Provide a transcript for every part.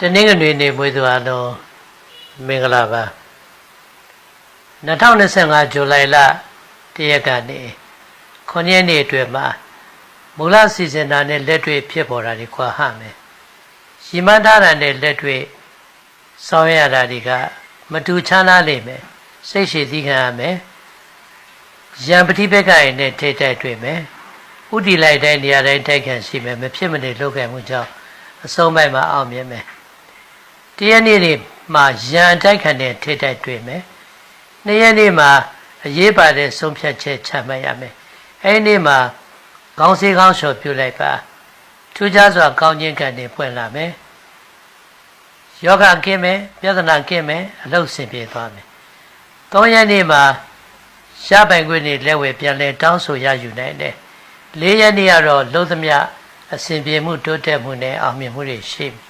တနင်္ဂနွေနေ့မွေးသူအလုံးမင်္ဂလာပါ2025ဇူလိုင်လတရက်ကနေ9ရက်နေ့အတွင်းမှာမူလစီစဉ်တာနဲ့လက်တွေ့ဖြစ်ပေါ်တာတွေခွာဟမယ်ရီမန်းထားတာနဲ့လက်တွေ့ဆောင်ရတာတွေကမတူချမ်းသာလိမ့်မယ်စိတ်ရှိသီးခံရမယ်ရံပတိဘက်ကရင်နဲ့ထိတ်တိုက်တွေ့မယ်ဥတီလိုက်တိုင်းနေရာတိုင်းတိုက်ခံရှိမယ်မဖြစ်မနေလုပ်ခဲ့မှုကြောင့်အဆုံးပိုင်းမှာအောင်မြင်မယ် တရက်နေ့တွေမှာရံတိုက်ခံတဲ့ထိတ်တိုက်တွေ့မယ်နှစ်ရက်နေ့မှာအရေးပါတဲ့ဆုံးဖြတ်ချက်ချမှတ်ရမယ်အဲဒီနေ့မှာခေါင်းစည်းခေါင်းလျှော်ပြုလိုက်ပါထူးခြားစွာကောင်းခြင်းကံတွေပွင့်လာမယ်ယောဂကင်းမယ်ပြဿနာကင်းမယ်အလုတ်ဆင်ပြေသွားမယ်သုံးရက်နေ့မှာရပိုင်ခွင့်တွေလက်ဝဲပြန်လဲတောင်းဆိုရယူနိုင်တယ်လေးရက်နေ့ကတော့လုံးသမျှအစဉ်ပြေမှုတိုးတက်မှုနဲ့အောင်မြင်မှုတွေရှိပြီ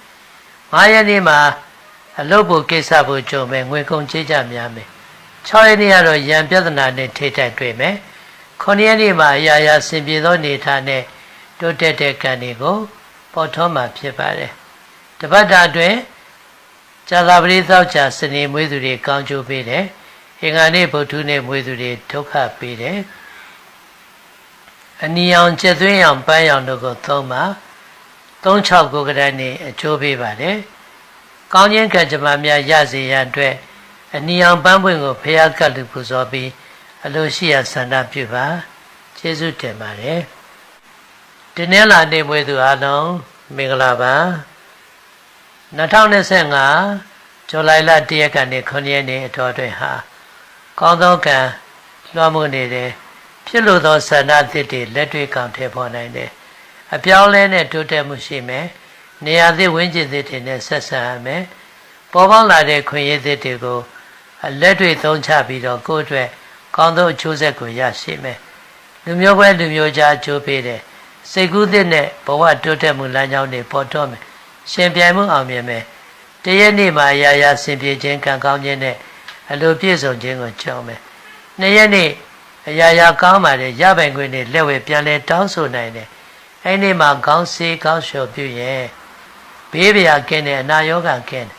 ငါးရက်နေ့မှာအလုပ်ဖို့ကိစ္စဖို့ကြုံမယ်ငွေကုန်ကြေးကြများမယ်6ရက်နေ့ကတော့ရံပြဿနာနဲ့ထိတိုက်တွေ့မယ်9ရက်နေ့မှာအရာရာဆင်ပြေသောနေထားနဲ့တိုးတက်တဲ့ကံတွေကိုပေါ်ထွန်းမှာဖြစ်ပါတယ်တပတ်တာအတွင်းဇာတာပရိသောကြာစနေမွေးသူတွေကောင်းကျိုးပေးတယ်အင်္ဂါနေ့ဗုဒ္ဓနေ့မွေးသူတွေဒုက္ခပေးတယ်အနီအောင်ကျက်သွင်းအောင်ပန်းအောင်တို့ကိုသုံးပါ 36ကိုကရနေ့အကျိုးပေးပါတယ်ကောင်းခြင်းကံကြမ္မာများရစေရန်အတွက်အနီအောင်ပန်းပွင့်ကိုဖျားကတ်လူပူဇော်ပြီးအလိုရှိရာဆန္ဒပြုပါကျေးဇူးတင်ပါတယ်ဒီနေ့လာနေမွေးသူအားလုံးမင်္ဂလာပါ2025ဇူလိုင်လ1ရက်ကနေ9ရက်နေ့အတော်တွင်ဟာကောင်းသောကံလွှမ်းမိုးနေတယ်ဖြစ်လို့သောဆန္ဒသစ်တွေလက်တွေ့ကောင်ထည့်ဖော်နိုင်တယ် အပြောင်းလဲနဲ့တိုးတက်မှုရှိမယ်နေရာသစ်ဝင်းကျင်သစ်တွေနဲ့ဆက်ဆံရမယ်ပေါ်ပေါက်လာတဲ့ခွင့်ရသစ်တွေကိုလက်တွေ့သုံးချပြီးတော့ကိုယ့်အတွက်ကောင်းသောအကျိုးဆက်ကိုရရှိမယ်လူမျိုးပဲလူမျိုးကြားအကျိုးပေးတယ်စိတ်ကူးသစ်နဲ့ဘဝတိုးတက်မှုလမ်းကြောင်းတွေပေါ်တော့မယ်ရှင်ပြိုင်မှုအောင်မြင်မယ်တရက်နေ့မှာရာရာဆင်ပြေခြင်းကံကောင်းခြင်းနဲ့အလိုပြည့်စုံခြင်းကိုကြုံမယ်နှစ်ရက်နေ့အရာရာကောင်းပါတယ်ရပိုင်ခွင့်နဲ့လက်ဝဲပြန်လဲတောင်းဆိုနိုင်တယ် အဲ့ဒီမှာခေါင်းဆေးခေါင်းလျှော်ပြုရင်ဘေးဗျာကင်းတယ်အနာရောဂါကင်းတယ်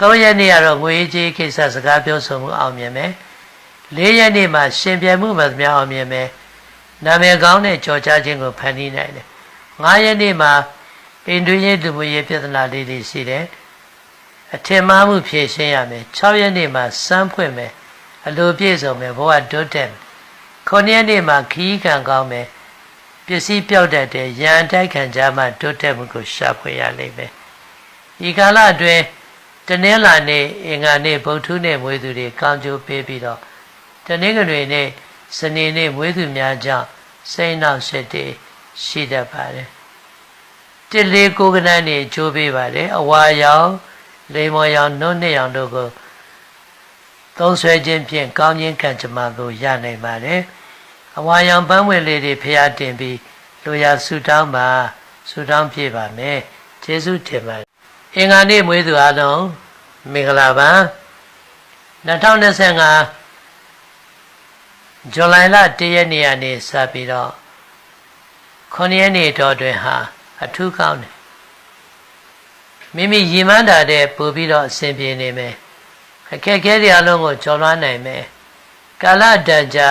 သုံးရက်နေ့ကတော့ငွေကြေးကိစ္စစကားပြောဆိုမှုအောင်မြင်မယ်လေးရက်နေ့မှာရှင်ပြိုင်မှုမှသမျှအောင်မြင်မယ်နာမည်ကောင်းတဲ့ကြော်ကြားခြင်းကိုဖန်တီးနိုင်တယ်ငါးရက်နေ့မှာအိန္ဒိယလူမှုရေးပြဿနာလေးတွေရှိတယ်အထင်မှားမှုဖြေရှင်းရမယ်6ရက်နေ့မှာစမ်းဖွင့်မယ်အလိုပြည့်စုံမယ်ဘဝတိုးတက်မယ်9ရက်နေ့မှာခီးခံကောင်းမယ် ပစ္စည်းပြောက်တတ်တဲ့ရန်တိုက်ခံကြမှတိုးတက်မှုကိုရှာဖွေရလိမ့်မယ်ဒီကာလအတွင်းတနင်္လာနေ့အင်္ဂါနေ့ဗုဒ္ဓနေ့မွေးသူတွေကောင်းကျိုးပေးပြီးတော့တနင်္ဂနွေနေ့စနေနေ့မွေးသူများကြောင့်စိတ်နှောက်ရှက်တွေရှိတတ်ပါတယ်တိလေးကိုကနန်းနေကြိုးပေးပါတယ်အဝါရောင်လေမော်ရောင်နှုတ်နှစ်ရောင်တို့ကိုသုံးဆွဲခြင်းဖြင့်ကောင်းခြင်းကံကြမ္မာကိုရနိုင်ပါတယ် အဝါရောင်ပန်းဝင်လေးတွေဖျားတင်ပြီးလူရဆူတောင်းပါဆူတောင်းပြပါမယ်ကျေးဇူးတင်ပါတယ်အင်္ဂါနေ့မွေးသူအားလုံးမင်္ဂလာပါ2025ဇူလိုင်လ1ရက်နေ့ကနေစပြီးတော့9ရက်နေ့တော့တွင်ဟာအထူးကောင်းတယ်မိမိရည်မှန်းတာတဲ့ပို့ပြီးတော့အဆင်ပြေနေမယ်အခက်အခဲတွေအလုံးကိုကျော်လွှားနိုင်မယ်ကာလတန်ကြာ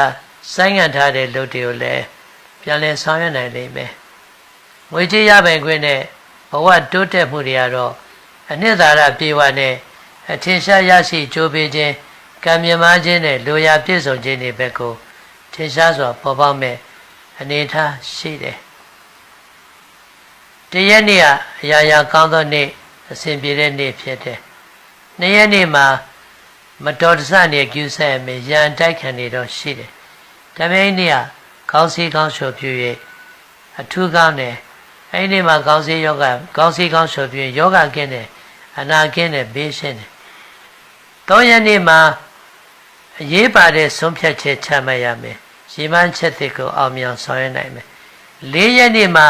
ဆိုင်းငံ့ထားတဲ့လုပ်တွေကိုလည်းပြန်လည်ဆောင်ရွက်နိုင်လိမ့်မယ်ငွေကြေးရပိုင်ခွင့်နဲ့ဘဝတိုးတက်မှုတွေကတော့အနှစ်သာရပြေဝနဲ့အထင်ရှားရရှိကြိုးပေးခြင်းကံမြမခြင်းနဲ့လိုရာပြည့်စုံခြင်းတွေဘက်ကိုထင်ရှားစွာပေါ်ပေါက်မဲ့အနေထားရှိတယ်တရက်နေ့ကအရာရာကောင်းသောနေ့အစဉ်ပြေတဲ့နေ့ဖြစ်တယ်နှစ်ရက်နေ့မှာမတော်တဆနေကျူးဆက်မယ်ရန်တိုက်ခံနေတော့ရှိတယ်။ ဒါပေမဲ့နေ့ကခေါင်းစည်းခေါင်းလျှော်ပြ၍အထူးကောင်းတယ်။အဲဒီနေ့မှာခေါင်းစည်းယောဂခေါင်းစည်းခေါင်းလျှော်ပြယောဂကင်းတယ်အနာကင်းတယ်ဘေးရှင်းတယ်။သုံးရက်နေ့မှာအရေးပါတဲ့ဆုံးဖြတ်ချက်ချမှတ်ရမယ်။ရည်မှန်းချက်တွေကိုအောင်မြင်ဆောင်ရွက်နိုင်မယ်။လေးရက်နေ့မှာ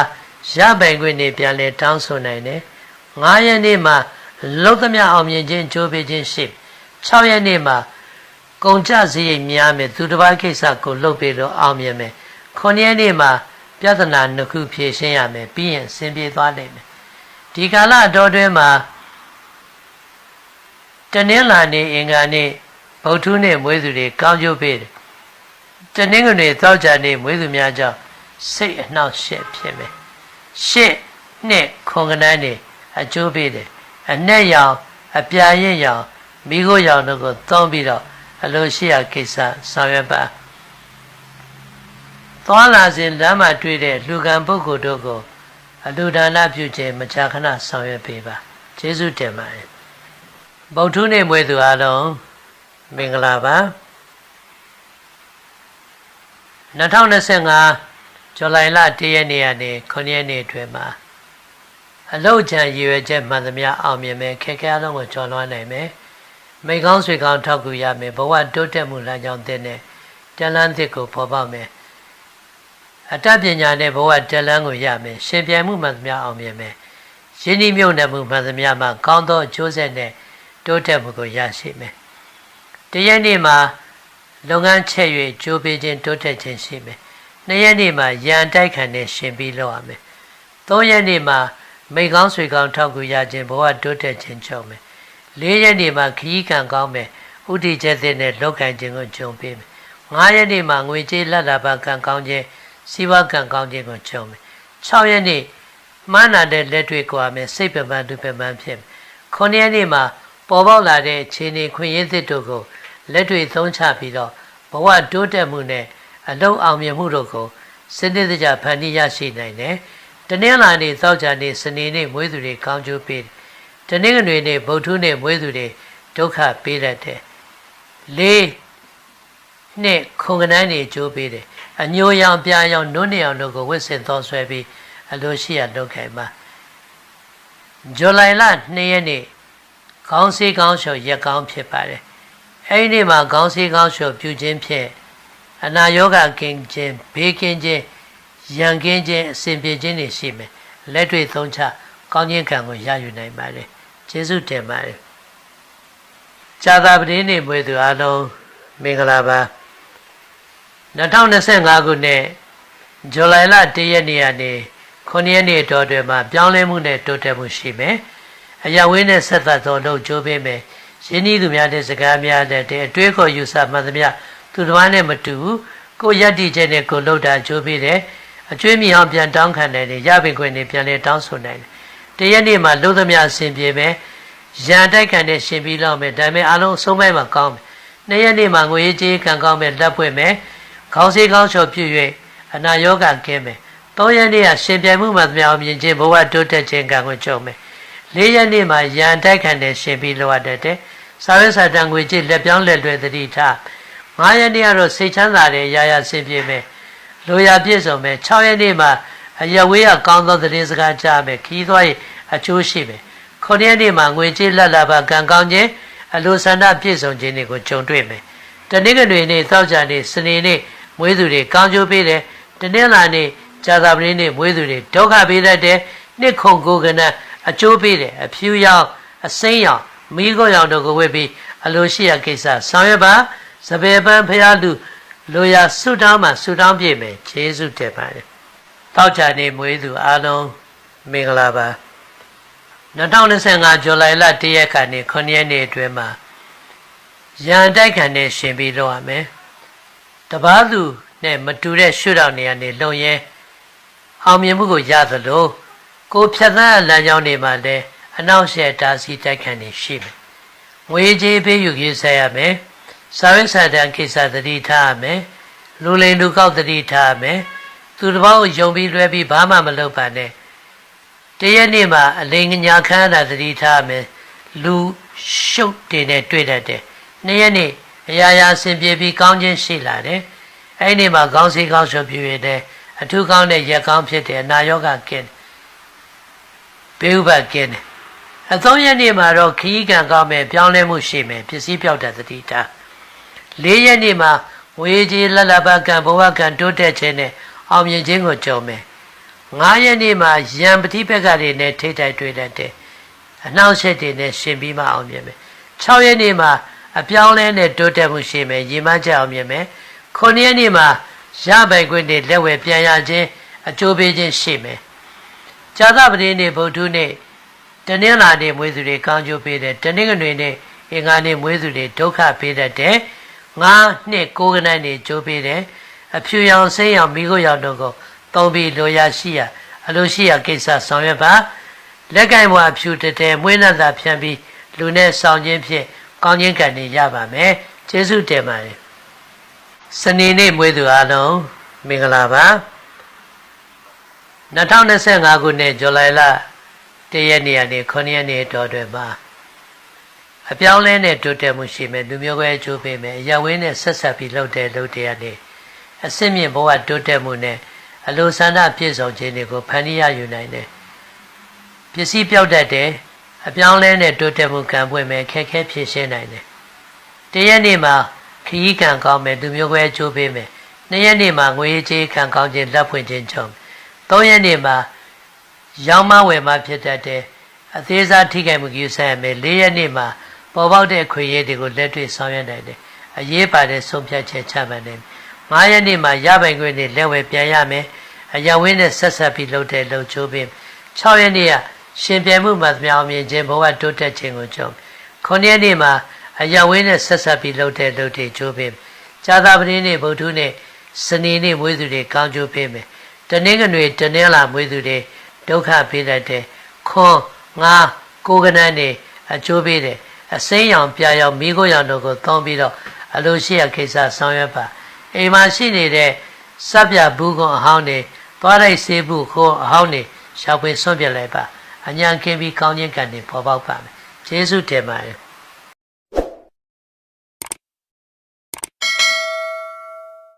ရပိုင်ခွင့်နေပြန်လဲတောင်းဆိုနိုင်တယ်။ငါးရက်နေ့မှာလုံးသမျှအောင်မြင်ခြင်းကြိုးပေးခြင်းရှိ6ရက်နေ့မှာ ကုန်ကြစရိတ်များမယ်သူတစ်ပါးကိစ္စကိုလုပ်ပြီးတော့အောင်မြင်မယ်9ရက်နေ့မှာပြဿနာနှစ်ခုဖြေရှင်းရမယ်ပြီးရင်အဆင်ပြေသွားနိုင်မယ်ဒီကာလအတော်တွင်းမှာတနင်္လာနေ့အင်္ဂါနေ့ဗုဒ္ဓနေ့မွေးသူတွေကောင်းကျိုးပေးတယ်တနင်္ဂနွေသောကြာနေ့မွေးသူများကြောင့်စိတ်အနှောက်အယှက်ဖြစ်မယ်ရှစ်နှစ်ခွန်ကနန်းနေအကျိုးပေးတယ်အနက်ရောင်အပြာရင့်ရောင်မိခိုးရောင်တို့ကိုသုံးပြီးတော့ အလိုရှိရာကိစ္စဆောင်ရွက်ပါသွားလာစဉ်လမ်းမှာတွေ့တဲ့လူကံပုဂ္ဂိုလ်တို့ကိုအလူဒါနပြုခြင်းမကြာခဏဆောင်ရွက်ပေးပါကျေးဇူးတင်ပါတယ်ဗုဒ္ဓနေ့မွေးသူအားလုံးမင်္ဂလာပါ2025ဇူလိုင်လ1ရက်နေ့ကနေ9ရက်နေ့အတွင်းမှာအလုတ်ချံရည်ရွယ်ချက်မှန်သမျှအောင်မြင်မယ်ခက်ခဲအလုံးကိုကျော်လွှားနိုင်မယ် မိကောင်းဆွေကောင်းထောက်ကူရမယ်ဘဝတိုးတက်မှုလမ်းကြောင်းတဲ့နဲ့တလန်းသစ်ကိုပေါ်ပေါက်မယ်အတတ်ပညာနဲ့ဘဝတလန်းကိုရမယ်ရှင်ပြိုင်မှုမှန်သမျှအောင်မြင်မယ်ရင်းနှီးမြုပ်နှံမှုမှန်သမျှမှာကောင်းသောအကျိုးဆက်နဲ့တိုးတက်မှုကိုရရှိမယ်တရက်နေ့မှာလုပ်ငန်းချက်၍ကြိုးပေးခြင်းတိုးတက်ခြင်းရှိမယ်နှစ်ရက်နေ့မှာရန်တိုက်ခံနဲ့ရှင်ပြီးလုပ်ရမယ်သုံးရက်နေ့မှာမိကောင်းဆွေကောင်းထောက်ကူရခြင်းဘဝတိုးတက်ခြင်းချုပ်မယ် လေးရက်နေ့မှာခရီးကံကောင်းမယ်ဥတီချက်တဲ့နဲ့လောက်ကံခြင်းကိုဂျုံပေးမယ်ငါးရက်နေ့မှာငွေကြေးလက်လာပါကံကောင်းခြင်းစီးပွားကံကောင်းခြင်းကိုဂျုံမယ်၆ရက်နေ့မှန်းနာတဲ့လက်တွေ့ကွာမယ်စိတ်ပပန်းသူပပန်းဖြစ်မယ်ခုနှစ်ရက်နေ့မှာပေါ်ပေါက်လာတဲ့ခြေနေခွင့်ရည်သစ်တို့ကိုလက်တွေ့သုံးချပြီးတော့ဘဝတိုးတက်မှုနဲ့အလုံးအောင်မြင်မှုတို့ကိုစနစ်တကျဖန်တီးရရှိနိုင်တယ်။တနင်္လာနေ့သောကြာနေ့စနေနေ့မွေးသူတွေကောင်းကျိုးပေးတယ်။ တနင်္ဂနွေနေ့ဗုဒ္ဓနေ့မွေးသူတွေဒုက္ခပေးတတ်တယ်။လေးနှစ်ခုံကနန်းတွေကျိုးပေးတယ်။အညိုရောင်ပြာရောင်နုံးနေအောင်တို့ကိုဝစ်စင်သောဆွဲပြီးအလိုရှိရလုပ်ခိုင်ပါ။ဇူလိုင်လ2ရက်နေ့ခေါင်းစည်းကောင်းလျှော်ရက်ကောင်းဖြစ်ပါတယ်။အဲဒီနေ့မှာခေါင်းစည်းကောင်းလျှော်ပြုခြင်းဖြင့်အနာယောဂကင်းခြင်းဘေးကင်းခြင်းရန်ကင်းခြင်းအစဉ်ပြေခြင်းတွေရှိမယ်။လက်တွေ့သုံးချကောင်းခြင်းကံကိုရယူနိုင်ပါတယ်။ ကျေးဇူးတင်ပါတယ်။ဇာတာပတိနေ့မွေးသူအားလုံးမင်္ဂလာပါ2025ခုနှစ်ဇူလိုင်လ1ရက်နေ့ကနေ9ရက်နေ့တော်တွင်မှာပြောင်းလဲမှုနဲ့တိုးတက်မှုရှိမယ်။အရာဝင်းနဲ့ဆက်သက်သောလို့ကြိုးပေးမယ်ရင်းနှီးသူများတဲ့စကားများတဲ့အတွေးခေါ်ယူဆမှန်သမျှသူတစ်ပါးနဲ့မတူဘူးကိုယက်တိချက်နဲ့ကိုလှုပ်တာကြိုးပေးတယ်အကျွေးမြေအောင်ပြန်တောင်းခံတယ်ရပင်ခွင့်နဲ့ပြန်လဲတောင်းဆိုနိုင်တယ် တရက်နေ့မှာလှုပ်သမျှအဆင်ပြေမယ်ရန်တိုက်ခံနဲ့ရှင်ပြီးလောက်မယ်ဒါပေမဲ့အလုံးဆုံးပိုင်းမှာကောင်းမယ်နှစ်ရက်နေ့မှာငွေကြေးကံကောင်းမယ်လက်ဖွဲ့မယ်ခေါင်းစည်းကောင်းချော်ပြည့်၍အနာရောဂါကင်းမယ်သုံးရက်နေ့ကရှင်ပြိုင်မှုမှသမျှအောင်မြင်ခြင်းဘဝတိုးတက်ခြင်းကံကိုကြုံမယ်လေးရက်နေ့မှာရန်တိုက်ခံတဲ့ရှင်ပြီးလိုအပ်တဲ့စာရွက်စာတမ်းငွေကြေးလက်ပြောင်းလက်လွယ်သတိထား၅ရက်နေ့ကတော့စိတ်ချမ်းသာတဲ့ရာရာဆင်ပြေမယ်လိုရာပြည့်စုံမယ်၆ရက်နေ့မှာ အရဝေးရကောင်းသောသတင်းစကားကြားမယ်ခီးသွားရင်အကျိုးရှိမယ်ခုနှစ်ရက်နေ့မှာငွေကြေးလက်လာပါကံကောင်းခြင်းအလိုဆန္ဒပြည့်စုံခြင်းတွေကိုကြုံတွေ့မယ်တနင်္ဂနွေနေ့သောကြာနေ့စနေနေ့မွေးသူတွေကောင်းကျိုးပေးတယ်တနင်္လာနေ့ဇာတာပတိနေ့မွေးသူတွေဒုက္ခပေးတတ်တယ်နှစ်ခုကိုကနအကျိုးပေးတယ်အဖြူရောင်အစိမ်းရောင်မိခိုးရောင်တို့ကိုဝတ်ပြီးအလိုရှိရာကိစ္စဆောင်ရွက်ပါစပယ်ပန်းဖရာလူလိုရာဆုတောင်းမှဆုတောင်းပြည့်မယ်ခြေဆုတက်ပါတယ် တောက်ချာနေမွေးသူအားလုံးမင်္ဂလာပါ2025ဇူလိုင်လ1ရက်ကနေ9ရက်နေ့အတွင်းမှာရန်တိုက်ခံနဲ့ရှင်ပြီးလုပ်ရမယ်တပားသူနဲ့မတူတဲ့ရှုထောင့်နေရာနေလုံရဲအောင်မြင်မှုကိုရသလိုကိုဖြတ်သန်းလမ်းကြောင်းတွေမှာလည်းအနောက်ရှက်တာစီတိုက်ခံနေရှိမယ်။ငွေကြေးပေးယူရေးဆက်ရမယ်။စာရေးစာတမ်းကိစ္စသတိထားရမယ်။လူလိန်လူကောက်သတိထားရမယ်။ သူတစ်ပေါင်းယုံပြီးလွဲပြီးဘာမှမလုပ်ပါနဲ့။တရက်နေ့မှာအလိန်ညာခမ်းတာသတိထားရမယ်။လူရှုပ်တင်နဲ့တွေ့တတ်တယ်။နေ့ရက်နေ့အရာရာဆင်ပြေပြီးကောင်းခြင်းရှိလာတယ်။အဲ့ဒီမှာကောင်းစီကောင်းရှုပ်ပြည့်တဲ့အထူးကောင်းတဲ့ရက်ကောင်းဖြစ်တဲ့အနာရောဂါကင်းဘေးဥပတ်ကင်းတယ်အသုံးရက်နေ့မှာတော့ခီးကံကောင်းမယ်ပြောင်းလဲမှုရှိမယ်ပစ္စည်းပြောက်တဲ့သတိထား၄ရက်နေ့မှာဝေကြီးလလဘကံဘဝကံတိုးတက်ခြင်းနဲ့ အောင်မြင်ခြင်းကိုကြုံမယ်၅ရက်နေ့မှာယံပတိပက်ကတွေနဲ့ထိတိုက်တွေ့တတ်တယ်အနှောင့်အယှက်တွေနဲ့ရှင်ပြီးမှအောင်မြင်မယ်၆ရက်နေ့မှာအပြောင်းလဲနဲ့တိုးတက်မှုရှိမယ်ရင်မကြအောင်မြင်မယ်9ရက်နေ့မှာရပိုင်ခွင့်တွေလက်ဝဲပြန်ရခြင်းအကျိုးပေးခြင်းရှိမယ်ဇာသပတိနေ့ဗုဒ္ဓနေ့တနင်္လာနေ့မွေးသူတွေကောင်းကျိုးပေးတယ်တနင်္ဂနွေနေ့အင်္ဂါနေ့မွေးသူတွေဒုက္ခပေးတတ်တယ်ငါနှစ်ကိုးကနန်းနေကြိုးပေးတယ် အဖြူရောင်စိမ်းရောင်မိခိုးရောင်တို့ကိုသုံးပြီးလိုရာရှိရာအလိုရှိရာကိစ္စဆောင်ရွက်ပါလက်ကင်ဘွားဖြူတတဲမွေးနှံသာဖြန့်ပြီးလူနဲ့ဆောင်ခြင်းဖြင့်ကောင်းခြင်းကံတွေရပါမယ်ကျေးဇူးတင်ပါတယ်စနေနေ့မွေးသူအားလုံးမင်္ဂလာပါ2025ခုနှစ်ဇူလိုင်လ1ရက်နေ့ကနေ9ရက်နေ့တော်တွင်မှာအပြောင်းလဲနဲ့တိုးတက်မှုရှိမယ်လူမျိုးကွဲအကျိုးပေးမယ်ရဝင်းနဲ့ဆက်ဆက်ပြီးလှုပ်တဲ့လှုပ်တဲ့ကနေ အစစ်မြင့်ဘဝတိုးတက်မှုနဲ့အလိုဆန္ဒပြည့်စုံခြင်းတွေကိုဖန်တီးရယူနိုင်တယ်ပစ္စည်းပြောက်တတ်တယ်အပြောင်းလဲနဲ့တိုးတက်မှုကံပွင့်မယ်ခက်ခဲဖြည့်ရှင်းနိုင်တယ်တရက်နေ့မှာခရီးကံကောင်းမယ်လူမျိုးကွဲအကျိုးပေးမယ်နှစ်ရက်နေ့မှာငွေကြေးကံကောင်းခြင်းလက်ဖွင့်ခြင်းကြောင့်သုံးရက်နေ့မှာရောင်းမဝယ်မဖြစ်တတ်တယ်အသေးစားထိခိုက်မှုကြီးဆိုင်ရမယ်၄ရက်နေ့မှာပေါ်ပေါက်တဲ့ခွေရည်တွေကိုလက်တွေ့ဆောင်ရွက်နိုင်တယ်အရေးပါတဲ့ဆုံးဖြတ်ချက်ချမှတ်နိုင်တယ် ၅ရက်နေ့မှာရပိုင်ခွင့်နဲ့လက်ဝယ်ပြန်ရမယ်အရာဝင်းနဲ့ဆက်ဆက်ပြီးလုပ်တဲ့လှုပ်ချိုးပြီး6ရက်နေ့ကရှင်ပြိုင်မှုမှာမြောင်မြင်ခြင်းဘဝတိုးတက်ခြင်းကိုကြုံ9ရက်နေ့မှာအရာဝင်းနဲ့ဆက်ဆက်ပြီးလှုပ်တဲ့လှုပ်တဲ့ချိုးပြီးဇာတာပတိနေ့ဗုဒ္ဓနေ့စနေနေ့မွေးသူတွေကောင်းကျိုးပေးမယ်တနင်္ဂနွေတနင်္လာမွေးသူတွေဒုက္ခပေးတတ်တယ်ခွန်ငါကိုကနန်းနေအကျိုးပေးတယ်အစိမ်းရောင်ပြရောင်မိခိုးရောင်တို့ကိုသုံးပြီးတော့အလိုရှိရကိစ္စဆောင်ရွက်ပါ အိမ်မှာရှိနေတဲ့စပ်ပြဘူးကွန်အဟောင်းနေသွားလိုက်စေးဘူးခိုးအဟောင်းနေရှာဖွေဆွန့်ပြလိုက်ပါအညာကင်းပြီးကောင်းခြင်းကံတွေပေါ်ပေါက်ပါမယ်ကျေးဇူးတင်ပါတယ်